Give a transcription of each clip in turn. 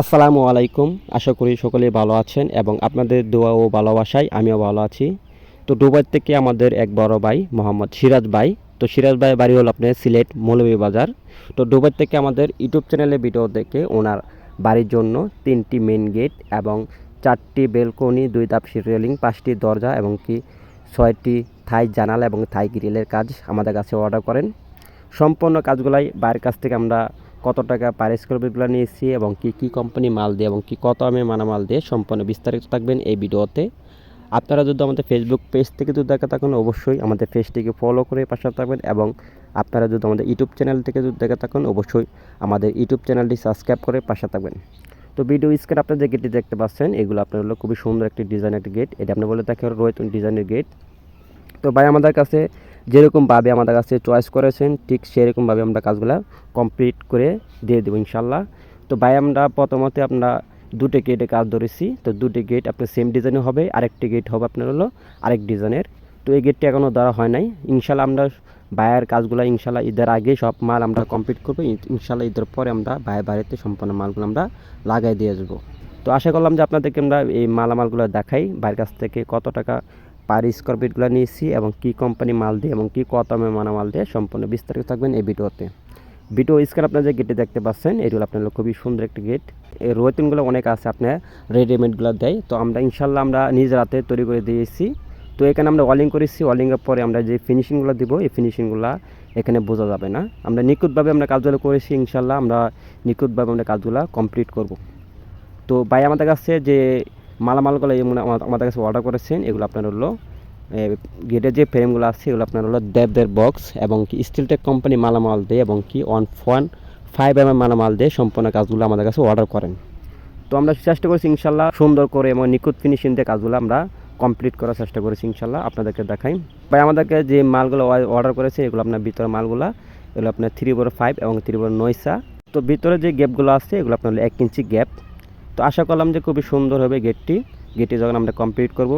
আসসালামু আলাইকুম। আশা করি সকলেই ভালো আছেন এবং আপনাদের দোয়া ও ভালোবাসায় আমিও ভালো আছি। তো দুবাই থেকে আমাদের এক বড় ভাই মোহাম্মদ সিরাজ ভাই। তো সিরাজ ভাই বাড়ি হলো আপনার সিলেট মৌলভীবাজার তো দুবাই থেকে আমাদের ইউটিউব চ্যানেলে ভিডিও দেখে ওনার বাড়ির জন্য তিনটি মেন গেট এবং চারটি বেলকনি দুই ধাপ রেলিং পাঁচটি দরজা এবং কি ছয়টি থাই জানালা এবং থাই গ্রিলের কাজ আমাদের কাছে অর্ডার করেন। সম্পূর্ণ কাজগুলাই বাইরের কাছ থেকে আমরা কত টাকা পার স্কোয়ার ফিটগুলো নিয়েছি এবং কি কি কোম্পানি মাল দিয়ে এবং কি, কত আমি মানামাল দিয়ে সম্পূর্ণ বিস্তারিত থাকবেন এই ভিডিওতে। আপনারা যদি আমাদের ফেসবুক পেজ থেকে যদি দেখে থাকেন, অবশ্যই আমাদের পেজটিকে ফলো করে পাশে থাকবেন এবং আপনারা যদি আমাদের ইউটিউব চ্যানেল থেকে যদি দেখে থাকেন, অবশ্যই আমাদের ইউটিউব চ্যানেলটি সাবস্ক্রাইব করে পাশে থাকবেন। তো ভিডিও স্ক্রিন আপনার যে গেটটি দেখতে পাচ্ছেন, এগুলো আপনার হলো খুবই সুন্দর একটি ডিজাইন একটি গেট এটা আপনি বলে থাকে রয়েছে ডিজাইনের গেট তো ভাই, আমাদের কাছে যেরকমভাবে আমাদের কাছে চয়েস করেছেন, ঠিক সেরকমভাবে আমরা কাজগুলো কমপ্লিট করে দিয়ে দেবো ইনশাল্লাহ। তো ভাই, আমরা প্রথমত আমরা দুটো গেটে কাজ ধরেছি। তো দুটি গেট আপনার সেম ডিজাইনের হবে, আরেকটি গেট হবে আপনার হলো আরেক ডিজাইনের তো এই গেটটি এখনও দেওয়া হয় নাই। ইনশাল্লাহ আমরা ভাইয়ের কাজগুলো ইনশাল্লাহ ঈদের আগে সব মাল আমরা কমপ্লিট করব। ইনশাল্লাহ ঈদের পরে আমরা ভাইয়ের বাড়িতে সম্পূর্ণ মালগুলো আমরা লাগাই দিয়ে যাব। তো আশা করলাম যে আপনাদেরকে আমরা এই মালামালগুলো দেখাই। বাইরের কাছ থেকে কত টাকা পার স্কোয়ার ফিটগুলো নিয়েছি এবং কি কোম্পানি মাল দিয়ে এবং কি কত দামে মালামাল দিয়ে সম্পূর্ণ বিস্তারিত থাকবেন এই ভিডিওতে। ভিডিও স্ক্রিন আপনার যে গেটে দেখতে পাচ্ছেন এগুলো আপনার খুবই সুন্দর একটি গেট এই রোয়েতিনগুলো অনেক আছে, আপনার রেডিমেডগুলো দেয়। তো আমরা ইনশাল্লাহ আমরা নিজ রাতে তৈরি করে দিয়েছি। তো এখানে আমরা ওয়ালিং করেছি ওয়ালিংয়ের পরে আমরা যে ফিনিশিংগুলো দিব, এই ফিনিশিংগুলো এখানে বোঝা যাবে না। আমরা নিখুঁতভাবে আমরা কাজগুলো করেছি ইনশাল্লাহ আমরা নিখুঁতভাবে আমরা কাজগুলো কমপ্লিট করব। তো ভাই আমাদের কাছে যে মালামালগুলো এমন আমা- আমাদের কাছে অর্ডার করেছেন, এগুলো আপনার হলো গেটের যে ফ্রেমগুলো আছে, এগুলো আপনার হলো দেবদের বক্স এবং কি স্টিলটেক কোম্পানি মালামাল দিয়ে এবং কি ওয়ান ওয়ান ফাইভ এম মালামাল দিয়ে সম্পূর্ণ কাজগুলো আমাদের কাছে অর্ডার করেন। তো আমরা চেষ্টা করেছি ইনশাল্লাহ সুন্দর করে এবং নিখুঁত ফিনিশিং দিয়ে কাজগুলো আমরা কমপ্লিট করার চেষ্টা করেছি ইনশাল্লাহ, আপনাদেরকে দেখাই। ভাই, আমাদেরকে যে মালগুলো অর্ডার করেছে, এগুলো আপনার ভিতরে মালগুলো, এগুলো আপনার থ্রি বড় ফাইভ এবং থ্রি বড় নয়সা তো ভিতরে যে গ্যাপগুলো আছে, এগুলো আপনার হলো এক ইঞ্চি গ্যাপ তো আশা করলাম যে খুবই সুন্দর হবে গেটটি গেটটি যখন আমরা কমপ্লিট করব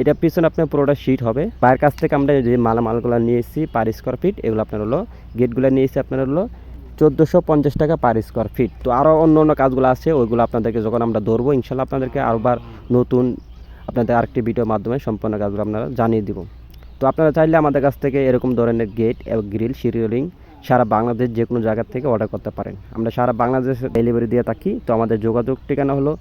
এটা পিছনে আপনার পুরোটা শিট হবে। বাইরের কাছ থেকে আমরা যে মালামালগুলো নিয়েছি পার স্কোয়ার ফিট এগুলো আপনার হলো গেটগুলো নিয়েছি আপনার হলো চোদ্দোশো পঞ্চাশ টাকা পার স্কোয়ার ফিট তো আরও অন্য অন্য কাজগুলো আছে, ওইগুলো আপনাদেরকে যখন আমরা ধরবো ইনশাল্লাহ আপনাদেরকে আরবার নতুন আপনাদের আরেকটি ভিডিওর মাধ্যমে সম্পূর্ণ কাজগুলো আপনারা জানিয়ে দিব। তো আপনারা চাইলে আমাদের কাছ থেকে এরকম ধরনের গেট এবং গ্রিল সিরিয়ালিং সারা বাংলাদেশ যে কোনো জায়গা থেকে অর্ডার করতে পারেন। আমরা সারা বাংলাদেশে ডেলিভারি দিয়ে থাকি। তো আমাদের যোগাযোগ ঠিকানা হলো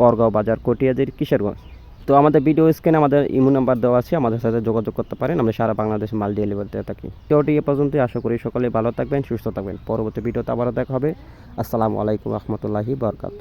করগাঁও বাজার কটিয়াদের কিশোরগঞ্জ। তো আমাদের ভিডিও স্ক্রিনে আমাদের ইমো নাম্বার দেওয়া আছে, আমাদের সাথে যোগাযোগ করতে পারেন। আমরা সারা বাংলাদেশে মাল ডেলিভারি দিয়ে থাকি। ভিডিওটি এ পর্যন্ত আশা করি সকলে ভালো থাকবেন, সুস্থ থাকবেন। পরবর্তী ভিডিওতে আবারও দেখা হবে। আসসালামু আলাইকুম রহমতুল্লাহি বরকাত